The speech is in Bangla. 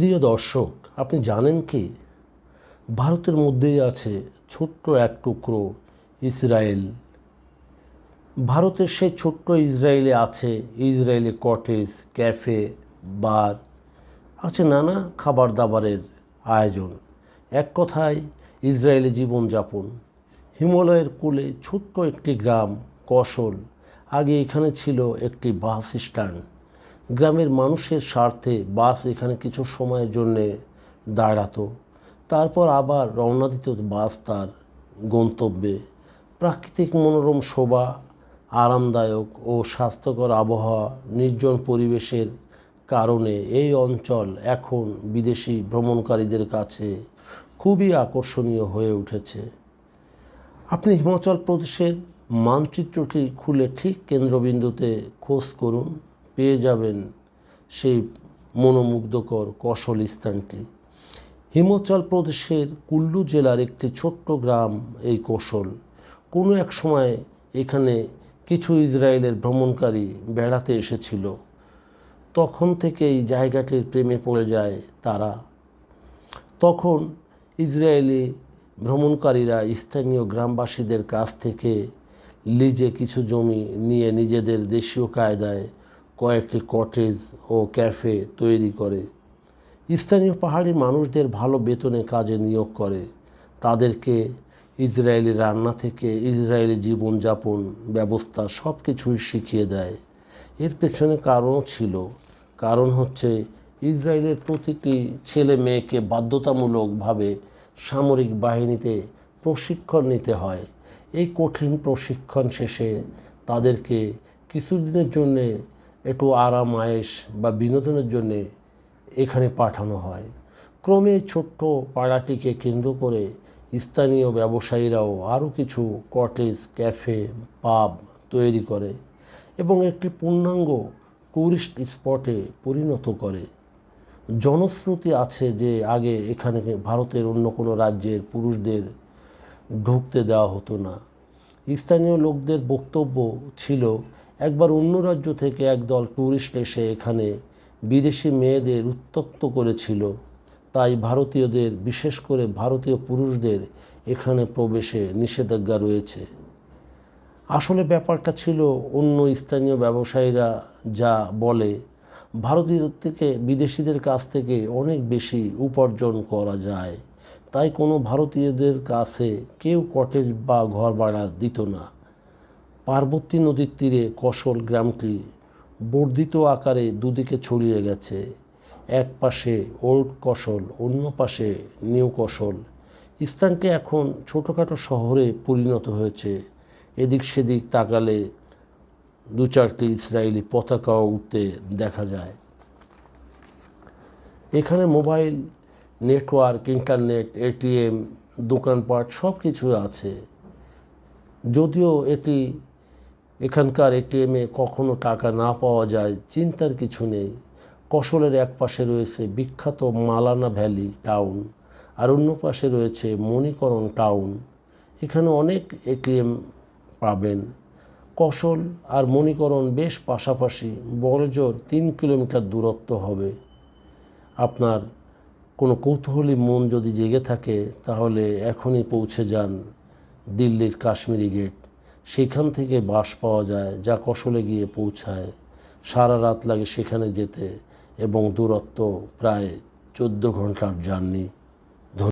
প্রিয় দর্শক, আপনি জানেন কি? ভারতের মধ্যেই আছে ছোট্ট এক টুকরো ইসরায়েল। ভারতের সেই ছোট্ট ইসরায়েলে আছে ইসরায়েলে কটেজ, ক্যাফে, বার, আছে নানা খাবার দাবারের আয়োজন। এক কথায়, ইসরায়েলি জীবনযাপন। হিমালয়ের কোলে ছোট্ট একটি গ্রাম, কসল। আগে এখানে ছিল একটি বাস স্ট্যান্ড। গ্রামের মানুষের স্বার্থে বাস এখানে কিছু সময়ের জন্যে দাঁড়াতো। তারপর আবার রওনা দিত বাস তার গন্তব্যে। প্রাকৃতিক মনোরম শোভা, আরামদায়ক ও স্বাস্থ্যকর আবহাওয়া, নির্জন পরিবেশের কারণে এই অঞ্চল এখন বিদেশি ভ্রমণকারীদের কাছে খুবই আকর্ষণীয় হয়ে উঠেছে। আপনি হিমাচল প্রদেশের মানচিত্রটি খুলে ঠিক কেন্দ্রবিন্দুতে খোঁজ করুন। পেয়ে যাবেন সেই মনোমুগ্ধকর কৌশল স্থানটি। হিমাচল প্রদেশের কুল্লু জেলার একটি ছোট্ট গ্রাম এই কৌশল কোনো এক সময় এখানে কিছু ইসরায়েলের ভ্রমণকারী বেড়াতে এসেছিল। তখন থেকে এই জায়গাটির প্রেমে পড়ে যায় তারা। তখন ইসরায়েলি ভ্রমণকারীরা স্থানীয় গ্রামবাসীদের কাছ থেকে লিজে কিছু জমি নিয়ে নিজেদের দেশীয় কায়দায় কয়েকটি কটেজ ও ক্যাফে তৈরি করে। স্থানীয় পাহাড়ি মানুষদের ভালো বেতনে কাজে নিয়োগ করে। তাদেরকে ইসরায়েলি রান্না থেকে ইসরায়েলি জীবনযাপন ব্যবস্থা সব কিছুই শিখিয়ে দেয়। এর পেছনে কারণও ছিল। কারণ হচ্ছে ইসরায়েলের প্রতিটি ছেলে মেয়েকে বাধ্যতামূলকভাবে সামরিক বাহিনীতে প্রশিক্ষণ নিতে হয়। এই কঠিন প্রশিক্ষণ শেষে তাদেরকে কিছুদিনের জন্যে একটু আরাম আয়েস বা বিনোদনের জন্যে এখানে পাঠানো হয়। ক্রমে ছোট্ট পাড়াটিকে কেন্দ্র করে স্থানীয় ব্যবসায়ীরাও আরও কিছু কটেজ, ক্যাফে, পাব তৈরি করে এবং একটি পূর্ণাঙ্গ ট্যুরিস্ট স্পটে পরিণত করে। জনশ্রুতি আছে যে আগে এখানে ভারতের অন্য কোনো রাজ্যের পুরুষদের ঢুকতে দেওয়া হতো না। স্থানীয় লোকদের বক্তব্য ছিল একবার অন্য রাজ্য থেকে একদল ট্যুরিস্ট এসে এখানে বিদেশি মেয়েদের উত্তক্ত করেছিল। তাই ভারতীয়দের, বিশেষ করে ভারতীয় পুরুষদের, এখানে প্রবেশে নিষেধাজ্ঞা রয়েছে। আসলে ব্যাপারটা ছিল অন্য স্থানীয় ব্যবসায়ীরা যা বলে ভারতীয়দের থেকে বিদেশিদের কাছ থেকে অনেক বেশি উপার্জন করা যায়। তাই কোনো ভারতীয়দের কাছে কেউ কটেজ বা ঘর ভাড়া দিত না। পার্বতী নদীর তীরে কসল গ্রামটি বর্ধিত আকারে দুদিকে ছড়িয়ে গেছে। এক পাশে ওল্ড কসল, অন্য পাশে নিউ কসল। স্থানটি এখন ছোটোখাটো শহরে পরিণত হয়েছে। এদিক সেদিক তাকালে দু চারটি ইসরায়েলি পতাকাও উঠতে দেখা যায়। এখানে মোবাইল, নেটওয়ার্ক, ইন্টারনেট এটিএম দোকানপাট সব কিছু আছে। যদিও এটি এখানকার এটিএমে কখনো টাকা না পাওয়া যায়, চিন্তার কিছু নেই। কসলের এক পাশে রয়েছে বিখ্যাত মালানা ভ্যালি টাউন, আর অন্য পাশে রয়েছে মণিকরণ টাউন। এখানে অনেক এটিএম পাবেন। কসল আর মণিকরণ বেশ পাশাপাশি, বড়জোর তিন কিলোমিটার দূরত্ব হবে। আপনার কোনো কৌতূহলী মন যদি জেগে থাকে, তাহলে এখনই পৌঁছে যান দিল্লির কাশ্মীরি গেট। সেখান থেকে বাস পাওয়া যায়, যা কসলে গিয়ে পৌঁছায়। সারা রাত লাগে সেখানে যেতে এবং দূরত্ব প্রায় চোদ্দ ঘণ্টার জার্নি।